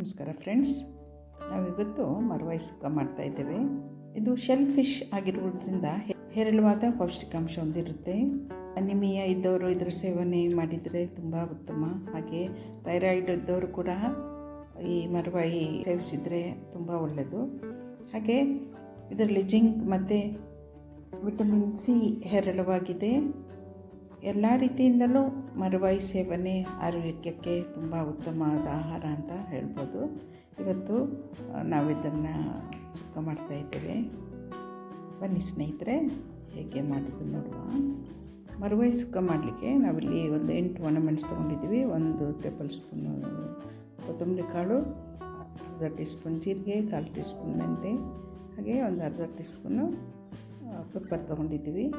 ನಮಸ್ಕಾರ ಫ್ರೆಂಡ್ಸ್. ನಾವಿವತ್ತು ಮರವಾಯಿ ಸುಕ್ಕ ಮಾಡ್ತಾಯಿದ್ದೇವೆ ಇದು ಶೆಲ್ ಫಿಶ್ ಆಗಿರುವುದರಿಂದ ಹೇರಳವಾದ ಪೌಷ್ಟಿಕಾಂಶ ಹೊಂದಿರುತ್ತೆ. ಅನಿಮಿಯಾ ಇದ್ದವರು ಇದರ ಸೇವನೆ ಮಾಡಿದರೆ ತುಂಬ ಉತ್ತಮ. ಹಾಗೆ ಥೈರಾಯ್ಡ್ ಇದ್ದವರು ಕೂಡ ಈ ಮರವಾಯಿ ಸೇವಿಸಿದರೆ ತುಂಬ ಒಳ್ಳೆಯದು ಹಾಗೆ ಇದರಲ್ಲಿ ಜಿಂಕ್ ಮತ್ತು ವಿಟಮಿನ್ ಸಿ ಹೇರಳವಾಗಿದೆ. ಎಲ್ಲ ರೀತಿಯಿಂದಲೂ ಮರವಾಯಿ ಸೇವನೆ ಆರೋಗ್ಯಕ್ಕೆ ತುಂಬ ಉತ್ತಮವಾದ ಆಹಾರ ಅಂತ ಹೇಳ್ಬೋದು. ಇವತ್ತು ನಾವಿದನ್ನು ಸುಕ್ಕ ಮಾಡ್ತಾಯಿದ್ದೇವೆ ಬನ್ನಿ ಸ್ನೇಹಿತರೆ, ಹೇಗೆ ಮಾಡೋದು ನೋಡುವ. ಮರವಾಯಿ ಸುಕ್ಕ ಮಾಡಲಿಕ್ಕೆ ನಾವಿಲ್ಲಿ ಒಂದು ಎಂಟು ಒಣಮೆಣಸು ತೊಗೊಂಡಿದ್ದೀವಿ. ಒಂದು ಟೇಬಲ್ ಸ್ಪೂನು ಕೊತ್ತಂಬರಿ ಕಾಳು, ಅರ್ಧ ಟೀ ಸ್ಪೂನ್ ಜೀರಿಗೆ, ಕಾಲು ಟೀ ಸ್ಪೂನ್ ಮೆಂತೆ, ಹಾಗೆ ಒಂದು ಅರ್ಧ ಟೀ ಸ್ಪೂನು ಪೆಪ್ಪರ್ ತೊಗೊಂಡಿದ್ದೀವಿ.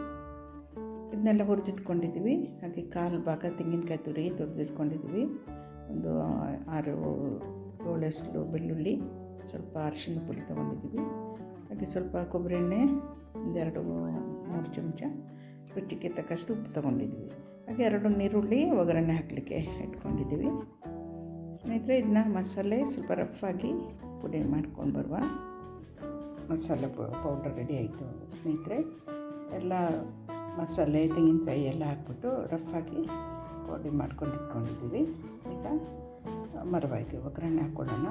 ಇದನ್ನೆಲ್ಲ ಹುರಿದಿಟ್ಕೊಂಡಿದ್ದೀವಿ. ಹಾಗೆ ಕಾಲು ಭಾಗ ತೆಂಗಿನಕಾಯಿ ತುರಿ ತುರಿದಿಟ್ಕೊಂಡಿದ್ದೀವಿ. ಒಂದು ಆರು ಏಳಷ್ಟು ಬೆಳ್ಳುಳ್ಳಿ, ಸ್ವಲ್ಪ ಅರಿಶಿನ ಪುಡಿ ತೊಗೊಂಡಿದ್ದೀವಿ. ಹಾಗೆ ಸ್ವಲ್ಪ ಕೊಬ್ಬರಿ ಎಣ್ಣೆ, ಒಂದೆರಡು ಮೂರು ಚಮಚ, ರುಚಿಗೆ ತಕ್ಕಷ್ಟು ಉಪ್ಪು ತೊಗೊಂಡಿದ್ದೀವಿ. ಹಾಗೆ ಎರಡು ನೀರುಳ್ಳಿ ಒಗ್ಗರಣೆ ಹಾಕಲಿಕ್ಕೆ ಇಟ್ಕೊಂಡಿದ್ದೀವಿ. ಸ್ನೇಹಿತರೆ, ಇದನ್ನ ಮಸಾಲೆ ಸ್ವಲ್ಪ ರಫ್ಫಾಗಿ ಪುಡಿ ಮಾಡ್ಕೊಂಡು ಬರುವ ಮಸಾಲೆ ಪೌಡರ್ ರೆಡಿ ಆಯಿತು ಸ್ನೇಹಿತರೆ. ಎಲ್ಲ ಮಸಾಲೆ, ತೆಂಗಿನಕಾಯಿ ಎಲ್ಲ ಹಾಕ್ಬಿಟ್ಟು ರಫಾಗಿ ಪೌಡಿ ಮಾಡ್ಕೊಂಡು ಇಟ್ಕೊಂಡಿದ್ದೀವಿ. ಈಗ ಮರವಾಯಿಗೆ ಒಗ್ಗರಣೆ ಹಾಕ್ಕೊಳ್ಳೋಣ.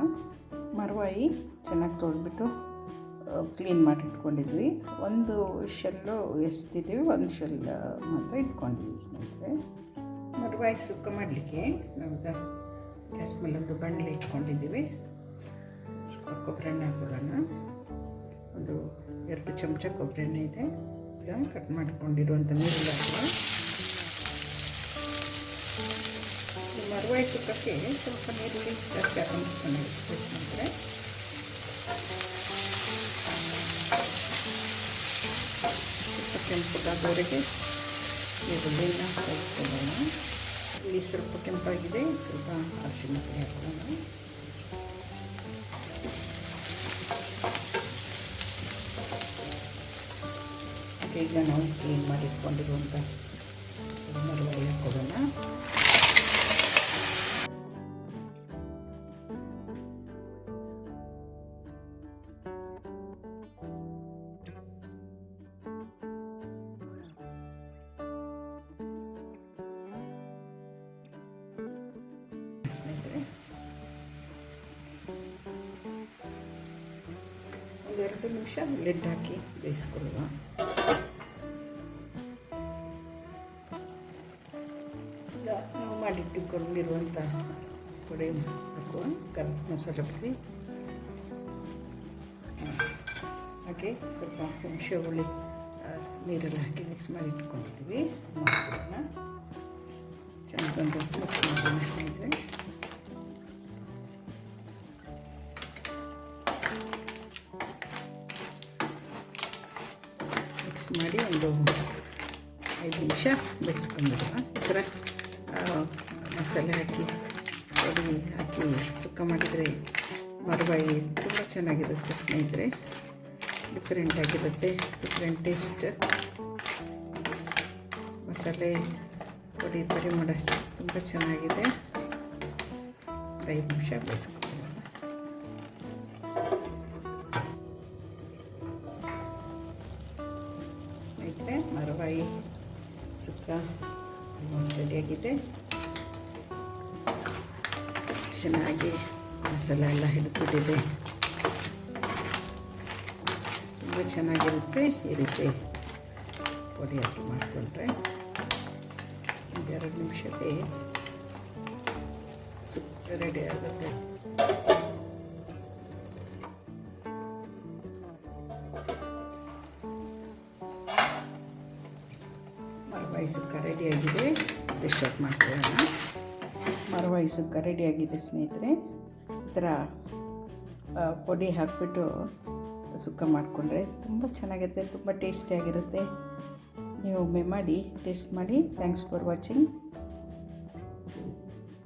ಮರವಾಯಿ ಚೆನ್ನಾಗಿ ತೊಳೆದ್ಬಿಟ್ಟು ಕ್ಲೀನ್ ಮಾಡಿ ಇಟ್ಕೊಂಡಿದ್ವಿ. ಒಂದು ಶೆಲ್ಲು ಎಸ್ತಿದ್ದೀವಿ, ಒಂದು ಶೆಲ್ ಮಾತ್ರ ಇಟ್ಕೊಂಡಿದ್ವಿ ಸ್ನೇಹಿತರೆ. ಮರವಾಯಿ ಸುಕ್ಕ ಮಾಡಲಿಕ್ಕೆ ನಾವು ಗ್ಯಾಸ್ ಮೇಲೆ ಒಂದು ಇಟ್ಕೊಂಡಿದ್ದೀವಿ. ಸ್ವಲ್ಪ ಕೊಬ್ಬರಿ ಎಣ್ಣೆ ಹಾಕೊಳ್ಳೋಣ ಒಂದು ಎರಡು ಚಮಚ ಕೊಬ್ಬರಿ ಎಣ್ಣೆ ಇದೆ. ಕಟ್ ಮಾಡಿಕೊಂಡಿರುವಂಥ ನೀರುಳ್ಳಿ ಮರುವಾಯಿ ಸುಕ್ಕಕ್ಕೆ ಸ್ವಲ್ಪ ನೀರುಳ್ಳಿ ಜಾಸ್ತಿ ಹಾಕೊಂಡು ಸ್ನೇಹಿತರೆ ಸ್ವಲ್ಪ ಕೆಂಪುಗಾದವರೆಗೆ ಈರುಳ್ಳಿನ ಕಲಿಸ್ಕೊಳ್ಳೋಣ ಇಲ್ಲಿ ಸ್ವಲ್ಪ ಕೆಂಪಾಗಿದೆ, ಸ್ವಲ್ಪ ಅರಿಶಿನ ಪುಡಿ ಹಾಕೊಳ್ಳೋಣ ಈಗ ನಾವು ಕ್ಲೀನ್ ಮಾಡಿ ಇಟ್ಕೊಂಡಿರುವಂಥ ಹಾಕೊಳ್ಳೋಣ ಸ್ನೇಹಿತರೆ ಒಂದೆರಡು ನಿಮಿಷ ಲಿಡ್ ಹಾಕಿ ಬೇಯಿಸ್ಕೊಳ್ಳುವ ಮಾಡಿಟ್ಟುಕೊಂಡಿರುವಂಥ ಪುಡಿ ಹಾಕುವ ಕರ್ದ ಮಸಾಲೆ ಪುಡಿ. ಹಾಗೆ ಸ್ವಲ್ಪ ಹುಣಸೆ ಹುಳಿ ನೀರೆಲ್ಲ ಹಾಕಿ ಮಿಕ್ಸ್ ಮಾಡಿ ಇಟ್ಕೊಂಡಿದ್ದೀವಿ ಚೆನ್ನಾಗಿ ಚೆನ್ನಾಗೊಂದು ಮಿಕ್ಸ್ ಮಾಡಿ ಒಂದು ಐದು ನಿಮಿಷ ಬೇಯಿಸ್ಕೊಂಡ್ಬಿಡುವ ಈ ಥರ ಮಸಾಲೆ ಹಾಕಿ ಪುಡಿ ಹಾಕಿ ಸುಕ್ಕ ಮಾಡಿದರೆ ಮರಬಾಯಿ ತುಂಬ ಚೆನ್ನಾಗಿರುತ್ತೆ ಸ್ನೇಹಿತರೆ. ಡಿಫ್ರೆಂಟ್ ಆಗಿರುತ್ತೆ ಡಿಫ್ರೆಂಟ್ ಟೇಸ್ಟ್ ಮಸಾಲೆ ಪುಡಿ ಪರಿಮಳ ತುಂಬ ಚೆನ್ನಾಗಿದೆ. ಐದು ನಿಮಿಷ ಬೇಯಿಸ್ಕೊಳ್ಳೋಣ ಸ್ನೇಹಿತರೆ ಮರವಾಯಿ ಸುಕ್ಕ ಆಲ್ಮೋಸ್ಟ್ ರೆಡಿಯಾಗಿದೆ ಚೆನ್ನಾಗಿ ಮಸಾಲೆ ಎಲ್ಲ ಹಿಡಿದ್ಬಿಟ್ಟಿದೆ ತುಂಬ ಚೆನ್ನಾಗಿರುತ್ತೆ ಈ ರೀತಿ ಪುಡಿ ಹಾಕಿ ಮಾಡಿಕೊಂಡ್ರೆ ಒಂದೆರಡು ನಿಮಿಷಕ್ಕೆ ಸುಕ್ಕ ರೆಡಿ ಆಗುತ್ತೆ ಮರಬಾಯಿ ಸುಕ್ಕ ರೆಡಿಯಾಗಿದೆ ಡಿಶ್ ಔಟ್ ಮಾಡ್ಕೊಳ್ಳೋಣ ಮರವಾಯಿ ಸುಕ್ಕ ರೆಡಿಯಾಗಿದೆ ಸ್ನೇಹಿತರೆ. ಈ ಥರ ಪುಡಿ ಹಾಕಿಬಿಟ್ಟು ಸುಕ್ಕ ಮಾಡಿಕೊಂಡ್ರೆ ತುಂಬ ಚೆನ್ನಾಗಿರುತ್ತೆ, ತುಂಬ ಟೇಸ್ಟಿಯಾಗಿರುತ್ತೆ ನೀವು ಒಮ್ಮೆ ಮಾಡಿ, ಟೇಸ್ಟ್ ಮಾಡಿ. Thanks for watching